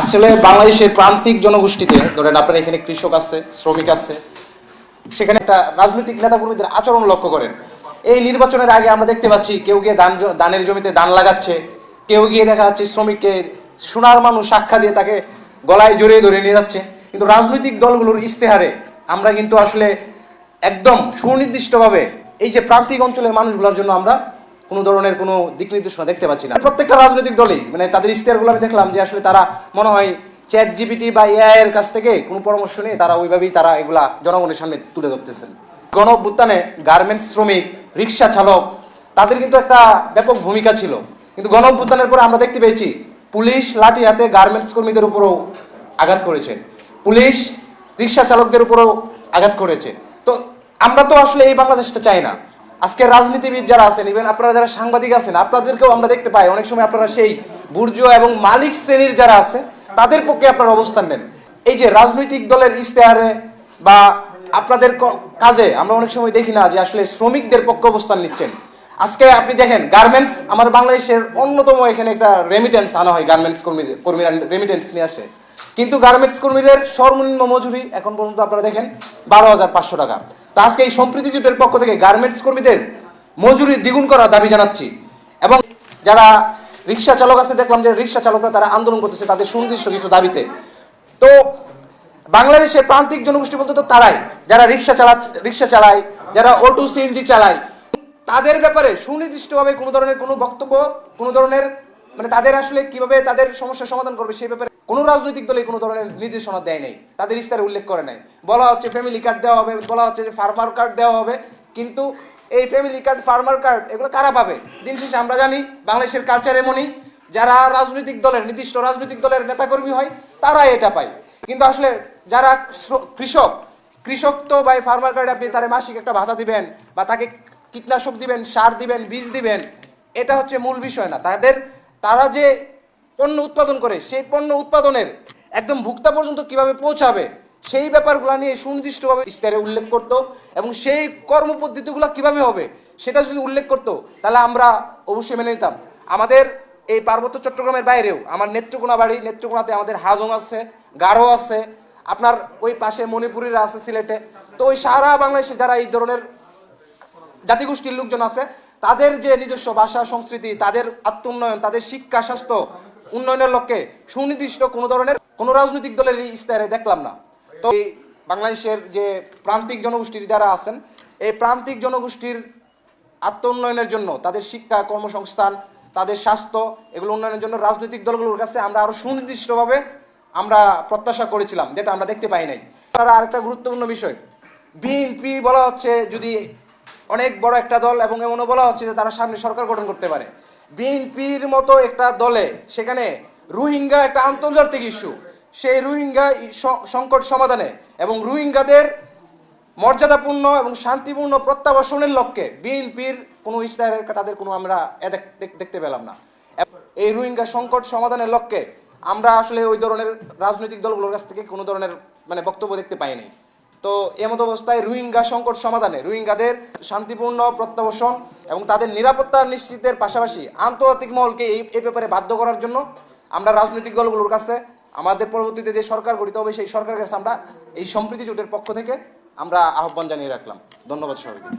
আসলে বাংলাদেশের প্রান্তিক জনগোষ্ঠীতে, ধরেন আপনার এখানে কৃষক আছে, শ্রমিক আছে, সেখানে একটা রাজনৈতিক নেতাকর্মীদের আচরণ লক্ষ্য করেন। এই নির্বাচনের আগে আমরা দেখতে পাচ্ছি কেউ গিয়ে দান দানের জমিতে দান লাগাচ্ছে, কেউ গিয়ে দেখা যাচ্ছে শ্রমিককে সোনার মানুষ সাক্ষা দিয়ে তাকে গলায় জড়িয়ে ধরে নিয়ে যাচ্ছে। কিন্তু রাজনৈতিক দলগুলোর ইস্তেহারে আমরা কিন্তু আসলে একদম সুনির্দিষ্টভাবে এই যে প্রান্তিক অঞ্চলের মানুষগুলোর জন্য আমরা কোনো ধরনের কোনো দিক নির্দেশনা দেখতে পাচ্ছি না। প্রত্যেকটা রাজনৈতিক দলই মানে তাদের ইস্তেহারগুলো আমি দেখলাম যে আসলে তারা মনে হয় চ্যাট জিপিটি বা এআই এর কাছ থেকে কোনো পরামর্শ নিয়ে তারা ওইভাবেই তারা এগুলা জনগণের সামনে তুলে ধরতেছেন। গণ অভ্যুত্থানে গার্মেন্টস শ্রমিক, রিক্সা চালক, তাদের কিন্তু একটা ব্যাপক ভূমিকা ছিল। কিন্তু গণ অভ্যুত্থানের পরে আমরা দেখতে পেয়েছি, পুলিশ লাঠি হাতে গার্মেন্টস কর্মীদের উপরও আঘাত করেছে। পুলিশ রিক্সা চালকদের উপরও আঘাত করেছে। তো আমরা তো আসলে এই বাংলাদেশটা চাই না। আজকে রাজনীতিবিদ যারা আছেন ইভেন আপনারা যারা সাংবাদিক আছেন, আপনাদেরকেও আমরা দেখতে পাই, অনেক সময় আপনারা সেই বুর্জ এবং মালিক শ্রেণির যারা আছে, তাদের পক্ষে আপনারা অবস্থান নেন। এই যে রাজনৈতিক দলের ইশতেহারে বা আপনাদের কাজে আমরা অনেক সময় দেখি না যে আসলে শ্রমিকদের পক্ষে অবস্থান নিচ্ছেন। আজকে আপনি দেখেন গার্মেন্টস আমার বাংলাদেশের অন্যতম এখানে একটা রেমিটেন্স আনা হয় গার্মেন্টস কর্মীদের কর্মীরা রেমিটেন্স নিয়ে আসে। কিন্তু গার্মেন্টস কর্মীদের সর্বনিম্ন মজুরি এখন পর্যন্ত আপনারা দেখেন বারো হাজার পাঁচশো টাকা। তো আজকে এই সম্প্রীতি জোটের পক্ষ থেকে গার্মেন্টস কর্মীদের মজুরি দ্বিগুণ করার দাবি জানাচ্ছি। এবং যারা রিক্সা চালক আছে, দেখলাম যে রিক্সা চালকরা তারা আন্দোলন করতেছে তাদের সুনির্দিষ্ট কিছু দাবিতে। তো বাংলাদেশের প্রান্তিক জনগোষ্ঠী বলতে তো তারাই, যারা রিক্সা চালা রিক্সা চালায়, যারা অটো সিএনজি চালায়, তাদের ব্যাপারে সুনির্দিষ্টভাবে কোনো ধরনের কোনো বক্তব্য, কোনো ধরনের মানে তাদের আসলে কীভাবে তাদের সমস্যার সমাধান করবে সেই ব্যাপারে কোনো রাজনৈতিক দলে কোনো ধরনের নির্দেশনা দেয় নাই। তাদের ইস্তারে উল্লেখ করে নাই। বলা হচ্ছে ফ্যামিলি কার্ড দেওয়া হবে, বলা হচ্ছে যে ফার্মার কার্ড দেওয়া হবে। কিন্তু এই ফ্যামিলি কার্ড ফার্মার কার্ড এগুলো কারা পাবে? দিন শেষে আমরা জানি, বাংলাদেশের কালচার এমনই। যারা রাজনৈতিক দলের, নির্দিষ্ট রাজনৈতিক দলের নেতাকর্মী হয় তারা এটা পায়। কিন্তু আসলে যারা কৃষক কৃষক তো ভাই ফার্মার কার্ডে আপনি তার মাসিক একটা ভাতা দিবেন, বা তাকে কীটনাশক দিবেন, সার দিবেন, বীজ দিবেন, এটা হচ্ছে মূল বিষয় না। তাদের, তারা যে পণ্য উৎপাদন করে, সেই পণ্য উৎপাদনের একদম ভুক্তা পর্যন্ত কীভাবে পৌঁছাবে, সেই ব্যাপারগুলো নিয়ে সুনির্দিষ্টভাবে ইস্তারে উল্লেখ করতো এবং সেই কর্মপদ্ধতিগুলো কীভাবে হবে সেটা যদি উল্লেখ করতো, তাহলে আমরা অবশ্যই মেনে নিতাম। আমাদের এই পার্বত্য চট্টগ্রামের বাইরেও, আমার নেত্রকোনা বাড়ি, নেত্রকোনাতে আমাদের হাজং আছে গারো আছে, আপনার ওই পাশে মণিপুরীরা আছে সিলেটে, তো ওই সারা বাংলাদেশে যারা এই ধরনের জাতিগোষ্ঠীর লোকজন আছে, তাদের যে নিজস্ব ভাষা, সংস্কৃতি, তাদের আত্মোন্নয়ন, তাদের শিক্ষা, স্বাস্থ্য উন্নয়নের লক্ষ্যে সুনির্দিষ্ট কোনো ধরনের কোনো রাজনৈতিক দলের ইস্তাহারে দেখলাম না। তো বাংলাদেশের যে প্রান্তিক জনগোষ্ঠীর যারা আছেন, এই প্রান্তিক জনগোষ্ঠীর আত্ম উন্নয়নের জন্য তাদের শিক্ষা, কর্মসংস্থান, তাদের স্বাস্থ্য, এগুলো উন্নয়নের জন্য রাজনৈতিক দলগুলোর কাছে আমরা আরও সুনির্দিষ্টভাবে আমরা প্রত্যাশা করেছিলাম, যেটা আমরা দেখতে পাই নাই। আর আরেকটা গুরুত্বপূর্ণ বিষয়, বিএনপি বলা হচ্ছে যদি অনেক বড় একটা দল এবং এমনও বলা হচ্ছে যে তারা সামনে সরকার গঠন করতে পারে। বিএনপির মতো একটা দলে, সেখানে রোহিঙ্গা একটা আন্তর্জাতিক ইস্যু। সেই রোহিঙ্গা সংকট সমাধানে এবং রোহিঙ্গাদের মর্যাদাপূর্ণ এবং শান্তিপূর্ণ প্রত্যাবাসনের লক্ষ্যে বিএনপির কোনো ইস্তাহারে তাদের কোনো আমরা দেখতে পেলাম না। এই রোহিঙ্গা সংকট সমাধানের লক্ষ্যে আমরা আসলে ওই ধরনের রাজনৈতিক দলগুলোর কাছ থেকে কোনো ধরনের মানে বক্তব্য দেখতে পাইনি। তো এমত অবস্থায় রোহিঙ্গা সংকট সমাধানে রোহিঙ্গাদের শান্তিপূর্ণ প্রত্যাবাসন এবং তাদের নিরাপত্তা নিশ্চিতের পাশাপাশি আন্তর্জাতিক মহলকে এই এই ব্যাপারে বাধ্য করার জন্য আমরা রাজনৈতিক দলগুলোর কাছে, আমাদের পরবর্তীতে যে সরকার গঠিত হবে সেই সরকারের কাছে আমরা এই সম্প্রীতি জোটের পক্ষ থেকে আমরা আহ্বান জানিয়ে রাখলাম। ধন্যবাদ সবাইকে।